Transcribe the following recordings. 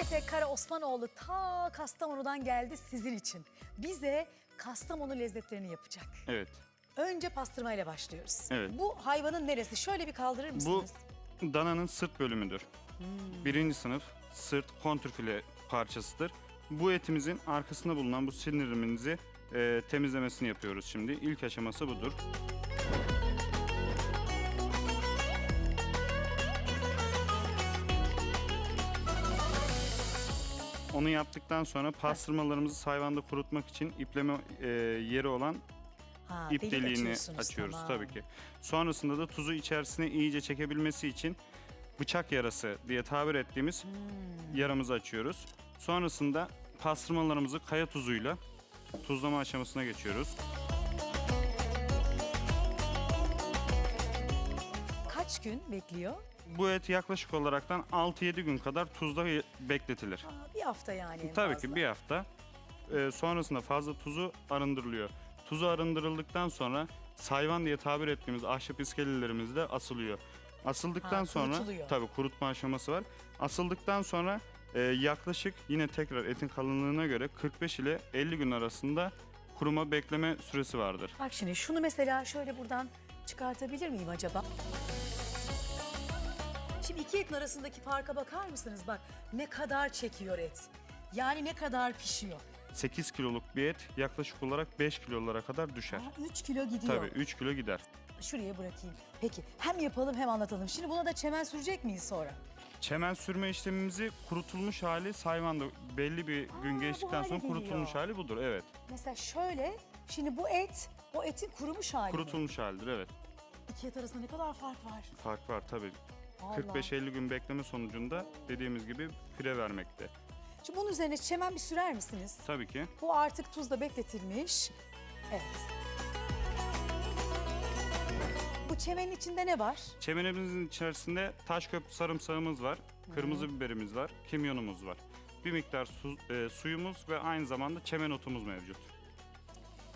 Efe Kara Osmanoğlu ta Kastamonu'dan geldi sizin için. Bize Kastamonu lezzetlerini yapacak. Evet. Önce pastırmayla başlıyoruz. Evet. Bu hayvanın neresi? Şöyle bir kaldırır Bu mısınız? dananın sırt bölümüdür. Birinci sınıf sırt kontrfile parçasıdır. Bu etimizin arkasında bulunan bu sinirimizi e, temizlemesini yapıyoruz şimdi. İlk aşaması budur. Onu yaptıktan sonra pastırmalarımızı hayvanda kurutmak için ipleme e, yeri olan Ha, ip delik deliğini açıyorsunuz, açıyoruz tamam. tabii ki. Sonrasında da tuzu içerisine iyice çekebilmesi için bıçak yarası diye tabir ettiğimiz Hmm. yaramızı açıyoruz. Sonrasında pastırmalarımızı kaya tuzuyla tuzlama aşamasına geçiyoruz. Kaç gün bekliyor? Bu et yaklaşık olaraktan 6-7 gün kadar tuzda bekletilir. Aa, bir hafta yani en Tabii fazla. ki bir hafta. Ee, sonrasında fazla tuzu arındırılıyor. Tuzu arındırıldıktan sonra sayvan diye tabir ettiğimiz ahşap iskelelerimiz de asılıyor. Asıldıktan Ha, sonra kurutuluyor. tabii kurutma aşaması var. Asıldıktan sonra e, yaklaşık yine tekrar etin kalınlığına göre 45 ile 50 gün arasında kuruma bekleme süresi vardır. Bak şimdi şunu mesela şöyle buradan çıkartabilir miyim acaba? Şimdi iki etin arasındaki farka bakar mısınız? Bak ne kadar çekiyor et. Yani ne kadar pişiyor. 8 kiloluk bir et yaklaşık olarak 5 kilolara kadar düşer. 3 kilo gidiyor. Tabii 3 kilo gider. Şuraya bırakayım. Peki hem yapalım hem anlatalım. Şimdi buna da çemen sürecek miyiz sonra? Çemen sürme işlemimizi kurutulmuş hali hayvanda belli bir gün bu geçtikten hale sonra geliyor. kurutulmuş hali budur. Evet. Mesela şöyle, şimdi bu et, o etin kurumuş hali mi? Kurutulmuş halidir evet. İki et arasında ne kadar fark var? Fark var tabii. Vallahi. 45-50 gün bekleme sonucunda dediğimiz gibi pire vermekte. Şimdi bunun üzerine çemen bir sürer misiniz? Tabii ki. Bu artık tuzla bekletilmiş. Evet. Bu çemenin içinde ne var? Çemenimizin içerisinde taş köprü sarımsağımız var, kırmızı biberimiz var, kimyonumuz var. Bir miktar su- e, suyumuz ve aynı zamanda çemen otumuz mevcut.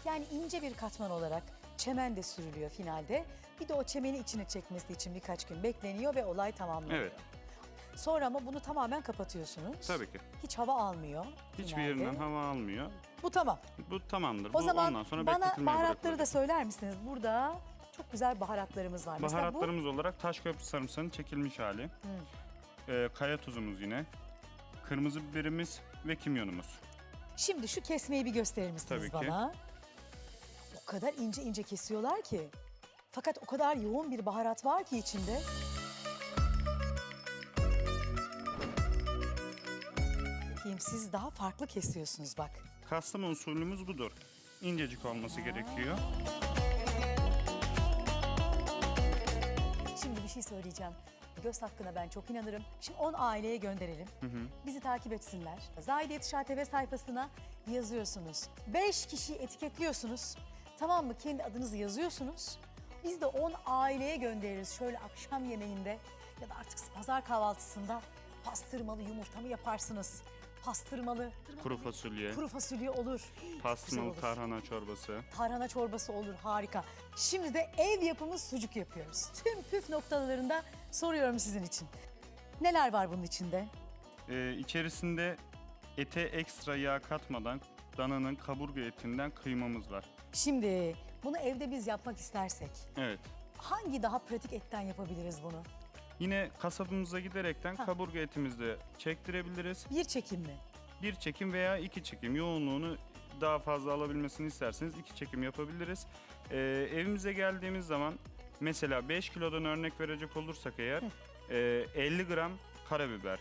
Yani ince bir katman olarak çemen de sürülüyor finalde. Bir de o çemeni içine çekmesi için birkaç gün bekleniyor ve olay tamamlanıyor. Evet. Sonra ama bunu tamamen kapatıyorsunuz. Tabii ki. Hiç hava almıyor. Hiçbir finalde. yerinden hava almıyor. Bu tamam. Bu tamamdır. O Bu zaman ondan sonra bana baharatları da söyler misiniz? Burada çok güzel baharatlarımız var. Mesela bu Baharatlarımız olarak taş köprü sarımsağının çekilmiş hali. Ee, kaya tuzumuz yine. Kırmızı biberimiz ve kimyonumuz. Şimdi şu kesmeyi bir gösterir misiniz Tabii ki. bana? Kadar ince ince kesiyorlar ki. Fakat o kadar yoğun bir baharat var ki içinde. Bakayım siz daha farklı kesiyorsunuz bak. Kastamonu usulümüz budur. İncecik olması gerekiyor. Şimdi bir şey söyleyeceğim. Göz hakkına ben çok inanırım. Şimdi 10 aileye gönderelim. Bizi takip etsinler. Zahide Yetişar TV sayfasına yazıyorsunuz. 5 kişiyi etiketliyorsunuz. Tamam mı? Kendi adınızı yazıyorsunuz. Biz de 10 aileye göndeririz şöyle akşam yemeğinde ya da artık pazar kahvaltısında pastırmalı yumurta mı yaparsınız? Pastırmalı Kuru fasulye, kuru fasulye olur. Güzel pastırmalı olur. tarhana çorbası. Tarhana çorbası olur harika. Şimdi de ev yapımı sucuk yapıyoruz. Tüm püf noktalarında soruyorum sizin için. Neler var bunun içinde? Ee, içerisinde ete ekstra yağ katmadan dananın kaburga etinden kıymamız var. Şimdi bunu evde biz yapmak istersek Evet. hangi daha pratik etten yapabiliriz bunu? Yine kasabımıza giderekten Ha. kaburga etimizi de çektirebiliriz. Bir çekim mi? Bir çekim veya iki çekim yoğunluğunu daha fazla alabilmesini isterseniz iki çekim yapabiliriz. Ee, evimize geldiğimiz zaman mesela 5 kilodan örnek verecek olursak eğer e, 50 gram karabiber,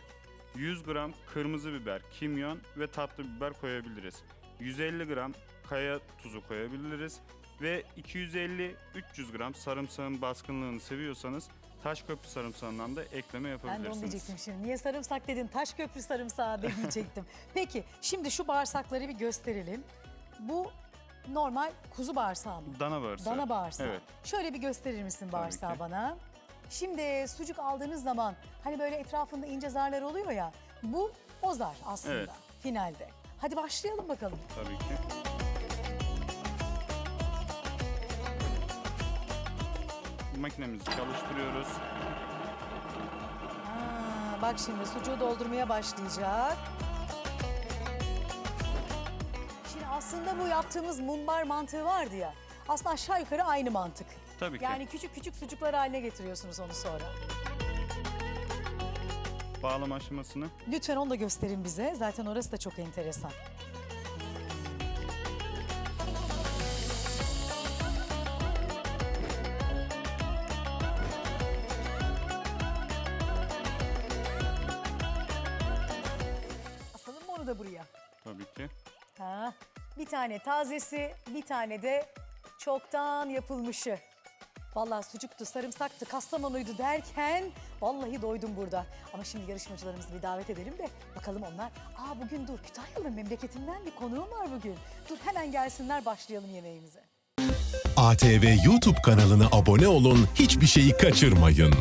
100 gram kırmızı biber, kimyon ve tatlı biber koyabiliriz. 150 gram kaya tuzu koyabiliriz ve 250-300 gram sarımsağın baskınlığını seviyorsanız taş köprü sarımsağından da ekleme Ben de onu yapabilirsiniz. diyecektim şimdi. Niye sarımsak dedin? Taş köprü sarımsağı de diyecektim. Peki şimdi şu bağırsakları bir gösterelim. Bu normal kuzu bağırsağı mı? Dana bağırsağı. Dana bağırsağı. Evet. Şöyle bir gösterir misin bağırsağı ki. bana? Şimdi sucuk aldığınız zaman hani böyle etrafında ince zarlar oluyor ya. Bu o zar aslında Evet. finalde. Hadi başlayalım bakalım. Tabii ki. Makinemizi çalıştırıyoruz. Aa, bak şimdi sucuğu doldurmaya başlayacak. Şimdi aslında bu yaptığımız mumbar mantığı vardı ya. Aslında aşağı yukarı aynı mantık. Tabii ki. Yani küçük küçük sucuklar haline getiriyorsunuz onu sonra. Bağlama aşamasını Lütfen onu da gösterin bize. Zaten orası da çok enteresan. Asalım mı onu da buraya? tabii ki. Ha, bir tane tazesi, bir tane de çoktan yapılmışı. Vallahi sucuktu, sarımsaktı, kastamonuydu derken vallahi doydum burada. Ama şimdi yarışmacılarımızı bir davet edelim de bakalım onlar. Aa bugün dur Kütahyalı memleketinden bir konuğum var bugün. Dur hemen gelsinler başlayalım yemeğimize. ATV YouTube kanalına abone olun, hiçbir şeyi kaçırmayın.